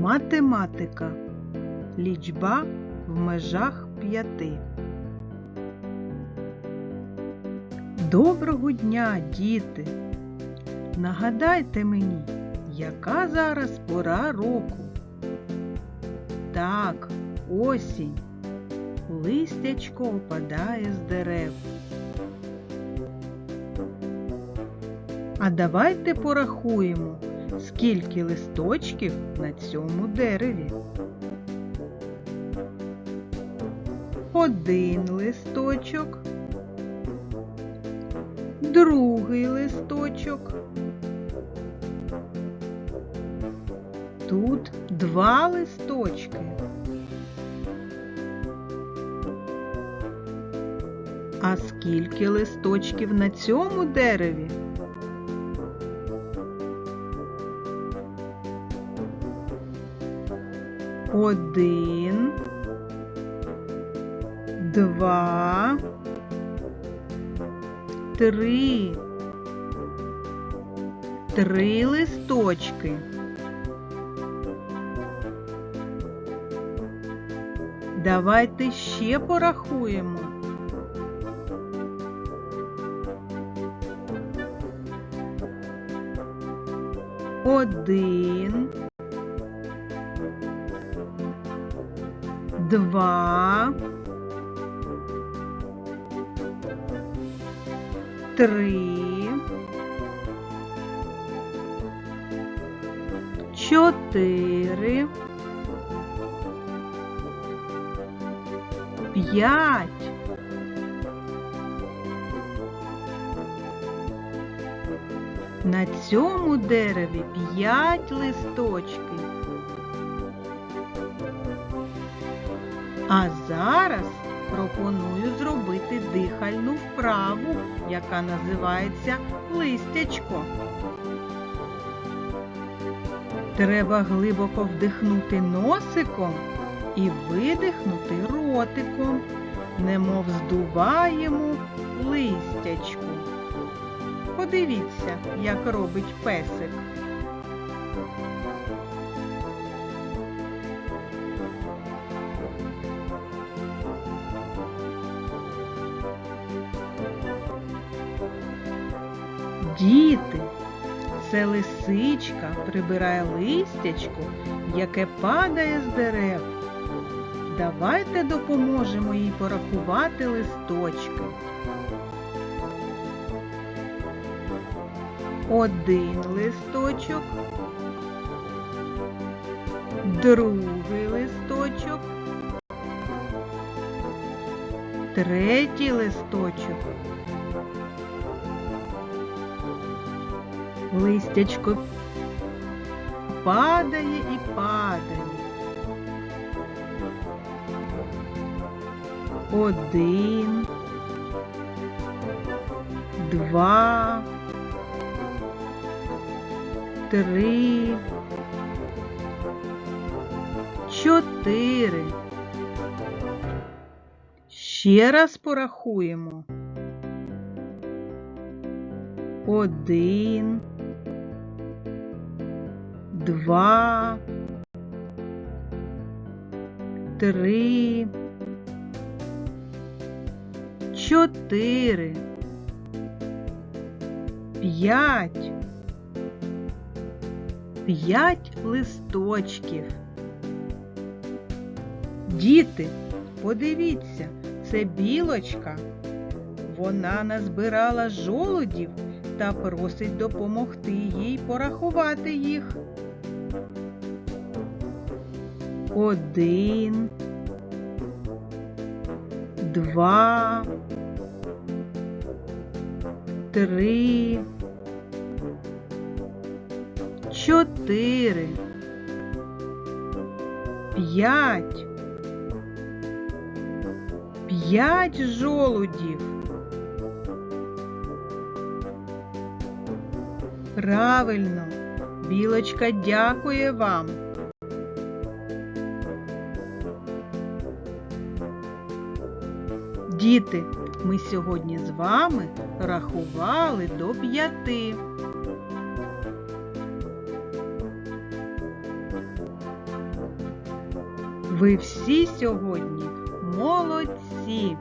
Математика. Лічба в межах п'яти. Доброго дня, діти! Нагадайте мені, яка зараз пора року? Так, осінь. Листячко опадає з дерев. А давайте порахуємо, скільки листочків на цьому дереві. Один листочок, другий листочок. Тут два листочки. А скільки листочків на цьому дереві? Один, два, три. Три листочки. Давайте ще порахуємо. Один, два, три, чотири, п'ять. На цьому дереві п'ять листочків. А зараз пропоную зробити дихальну вправу, яка називається листячко. Треба глибоко вдихнути носиком і видихнути ротиком, немов здуваємо листячку. Подивіться, як робить песик. Діти, це лисичка прибирає листячко, яке падає з дерев. Давайте допоможемо їй порахувати листочки. Один листочок, другий листочок, третій листочок. Листячко падає і падає. Один, два, три, чотири. Ще раз порахуємо. Один, два, три, чотири, п'ять, п'ять листочків. Діти, подивіться, це білочка. Вона назбирала жолудів та просить допомогти їй порахувати їх. Один, два, три, чотири, п'ять, п'ять жолудів. Правильно, білочка дякує вам. Діти, ми сьогодні з вами рахували до п'яти. Ви всі сьогодні молодці.